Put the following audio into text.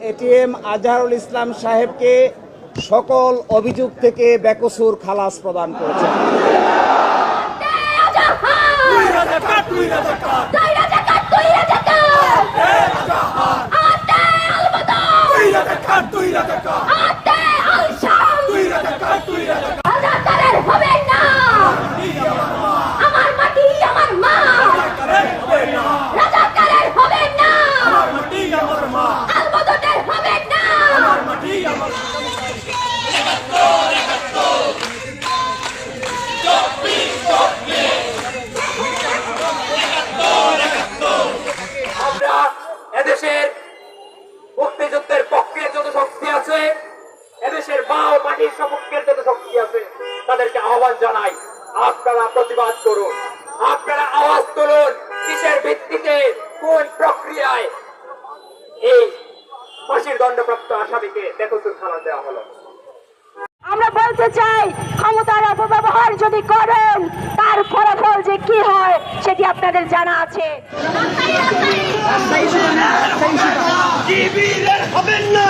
ATM Azharul Islam সাহেবকে সকল অভিযোগ থেকে বেকসুর খালাস প্রদান করেছেন রাজাকারের হবে না আমার মাটি আমার মা রাজাকারের হবে না আলবদতের হবে না আমরা এদেশের মুক্তিযুদ্ধের পক্ষে যত শক্তি আছে এদেশের ও সপক্ষের যত শক্তি আছে তাদেরকে আহ্বান জানাই আপনারা প্রতিবাদ করুন আপনারা আওয়াজ তুলুন কিসের ভিত্তিতে কোন প্রক্রিয়ায়। এই ফাঁসির দণ্ডপ্রাপ্ত আসামিকে বেকসুর খালাস দেওয়া হলো। আমরা বলতে চাই ক্ষমতার অপব্যবহার যদি করেন তার ফলাফল যে কি হয় সেটি আপনাদের জানা আছে। হবেন না।